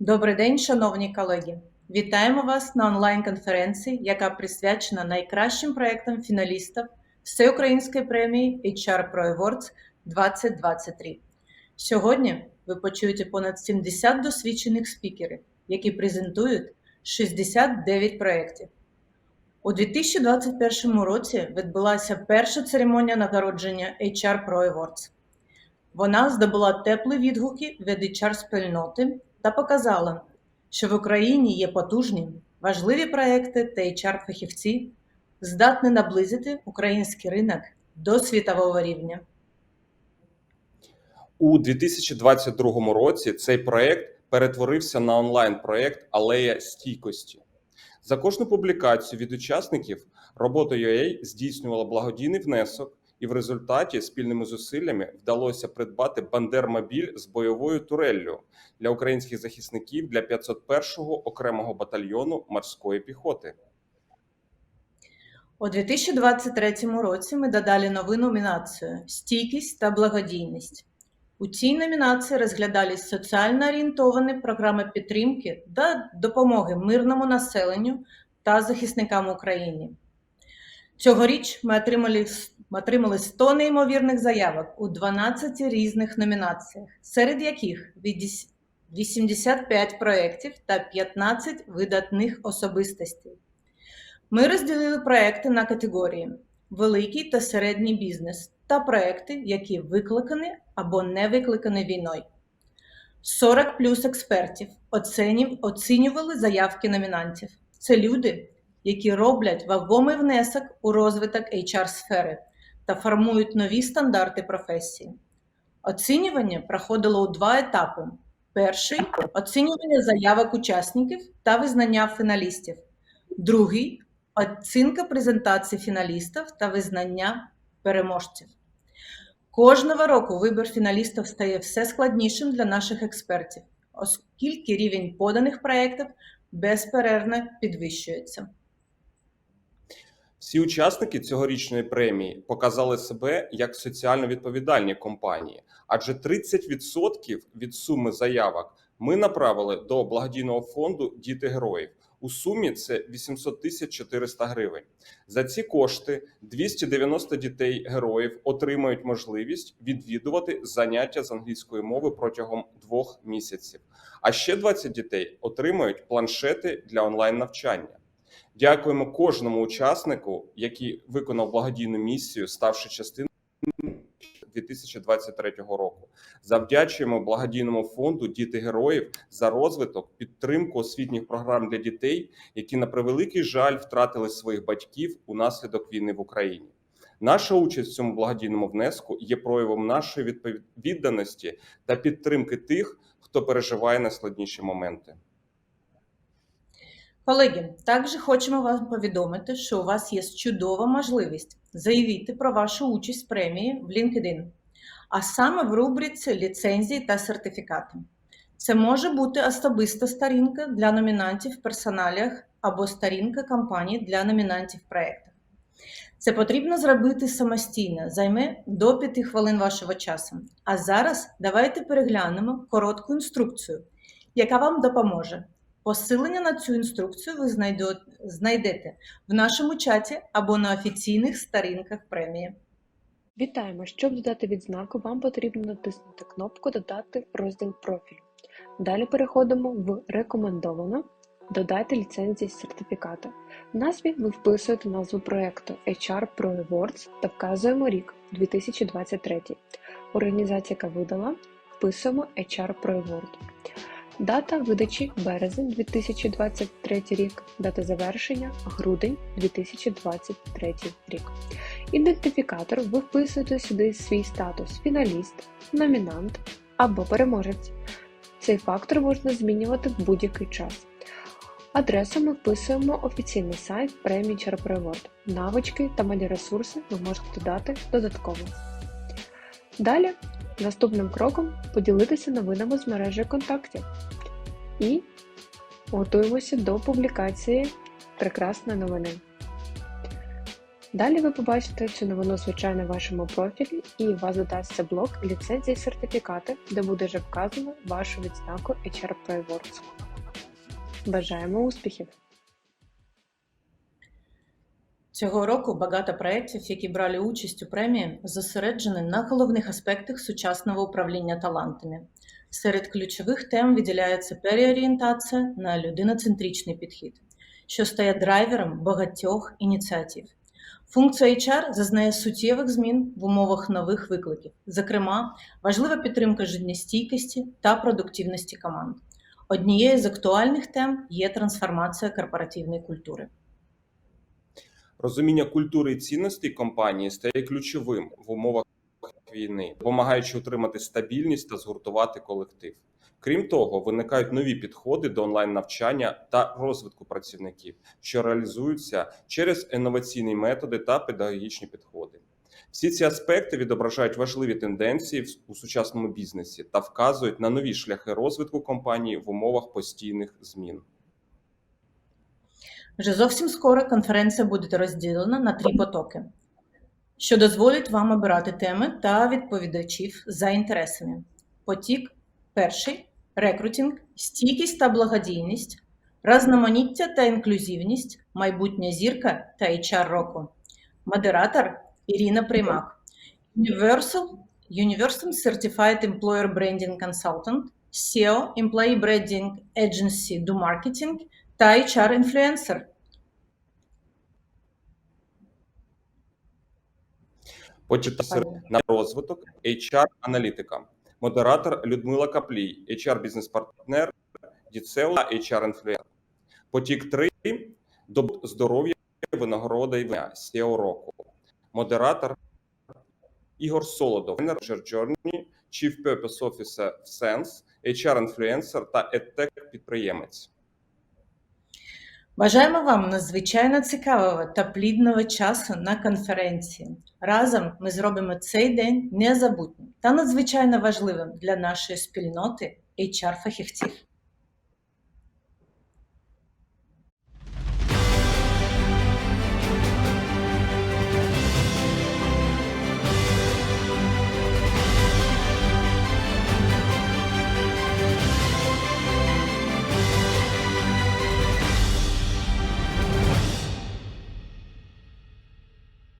Добрий день, шановні колеги! Вітаємо вас на онлайн-конференції, яка присвячена найкращим проектам фіналістів Всеукраїнської премії HR Pro Awards 2023. Сьогодні ви почуєте понад 70 досвідчених спікерів, які презентують 69 проєктів. У 2021 році відбулася перша церемонія нагородження HR Pro Awards. Вона здобула теплі відгуки від HR-спільноти та показала, що в Україні є потужні, важливі проекти та HR-фахівці, здатні наблизити український ринок до світового рівня. У 2022 році цей проект перетворився на онлайн-проект Алея стійкості. За кожну публікацію від учасників робота UA здійснювала благодійний внесок, і в результаті спільними зусиллями вдалося придбати Бандермобіль з бойовою туреллю для українських захисників для 501-го окремого батальйону морської піхоти. У 2023 році ми додали нову номінацію Стійкість та благодійність. У цій номінації розглядались соціально орієнтовані програми підтримки та допомоги мирному населенню та захисникам України. Цьогоріч ми отримали, ми отримали 100 неймовірних заявок у 12 різних номінаціях, серед яких 85 проєктів та 15 видатних особистостей. Ми розділили проекти на категорії: великий та середній бізнес та проекти, які викликані або не викликані війною. 40 плюс експертів оцінювали заявки номінантів. Це люди, які роблять вагомий внесок у розвиток HR-сфери та формують нові стандарти професії. Оцінювання проходило у два етапи: перший оцінювання заявок учасників та визнання фіналістів, другий оцінка презентації фіналістів та визнання переможців. Кожного року вибір фіналістів стає все складнішим для наших експертів, оскільки рівень поданих проєктів безперервно підвищується. Всі учасники цьогорічної премії показали себе як соціально відповідальні компанії, адже 30% від суми заявок ми направили до благодійного фонду Діти героїв. У сумі це 800 тисяч 400 гривень. За ці кошти 290 дітей героїв отримають можливість відвідувати заняття з англійської мови протягом двох місяців. А ще 20 дітей отримають планшети для онлайн навчання. Дякуємо кожному учаснику, який виконав благодійну місію, ставши частиною 2023 року. Завдячуємо благодійному фонду Діти героїв за розвиток, підтримку освітніх програм для дітей, які на превеликий жаль втратили своїх батьків унаслідок війни в Україні. Наша участь в цьому благодійному внеску є проявом нашої відповід- відданості та підтримки тих, хто переживає найскладніші моменти. Колеги, також хочемо вам повідомити, що у вас є чудова можливість заявити про вашу участь в премії в LinkedIn, а саме в рубриці ліцензії та сертифікати. Це може бути особиста сторінка для номінантів в персоналіях або сторінка компанії для номінантів в проєктах. Це потрібно зробити самостійно, займе до 5 хвилин вашого часу. А зараз давайте переглянемо коротку інструкцію, яка вам допоможе. Посилення на цю інструкцію ви знайдете, в нашому чаті або на офіційних сторінках премії. Вітаємо! Щоб додати відзнаку, вам потрібно натиснути кнопку Додати розділ профіль. Далі переходимо в Рекомендовано. Додайте ліцензії з сертифікату. В назві ви вписуєте назву проєкту HR Pro Awards та вказуємо рік 2023. Організація, яка видала, вписуємо HR Pro Award. Дата видачі березень 2023 рік, дата завершення грудень 2023 рік. Ідентифікатор ви вписуєте сюди свій статус фіналіст, номінант або переможець. Цей фактор можна змінювати в будь-який час. Адресу ми вписуємо офіційний сайт премії Черпревод. Навички та медіаресурси ви можете додати додатково. Далі, наступним кроком поділитися новинами з мережею контактів. І готуємося до публікації прекрасної новини. Далі ви побачите цю новину звичайно в вашому профілі, і у вас додасться блок ліцензії сертифікати, де буде вже вказано вашу відзнаку HR Primeworks. Бажаємо успіхів! Цього року багато проєктів, які брали участь у премії, зосереджені на головних аспектах сучасного управління талантами. Серед ключових тем виділяється переорієнтація на людиноцентричний підхід, що стає драйвером багатьох ініціатив. Функція HR зазнає суттєвих змін в умовах нових викликів, зокрема, важлива підтримка життєстійкості та продуктивності команд. Однією з актуальних тем є трансформація корпоративної культури. Розуміння культури і цінностей компанії стає ключовим в умовах війни, допомагаючи утримати стабільність та згуртувати колектив. Крім того, виникають нові підходи до онлайн навчання та розвитку працівників, що реалізуються через інноваційні методи та педагогічні підходи. Всі ці аспекти відображають важливі тенденції у сучасному бізнесі та вказують на нові шляхи розвитку компанії в умовах постійних змін. Вже зовсім скоро конференція буде розділена на три потоки, що дозволить вам обирати теми та відповідачів за інтересами. Потік перший рекрутинг, стійкість та благодійність, разноманіття та інклюзивність, майбутня зірка та HR року. Модератор Ірина Примак, Universal, Universal Certified Employer Branding Consultant, SEO, Employee Branding Agency Do Marketing та HR Influencer. Потім на розвиток HR аналітика. Модератор Людмила Каплій, HR бізнес-партнер Діцеу та HR інфлюенсер. Потік 3 до здоров'я винагорода і вина SEO року. Модератор Ігор Солодов, менеджер Journey, Chief Purpose Officer в Sense, HR інфлюенсер та EdTech підприємець. Бажаємо вам надзвичайно цікавого та плідного часу на конференції. Разом ми зробимо цей день незабутнім та надзвичайно важливим для нашої спільноти HR-фахівців.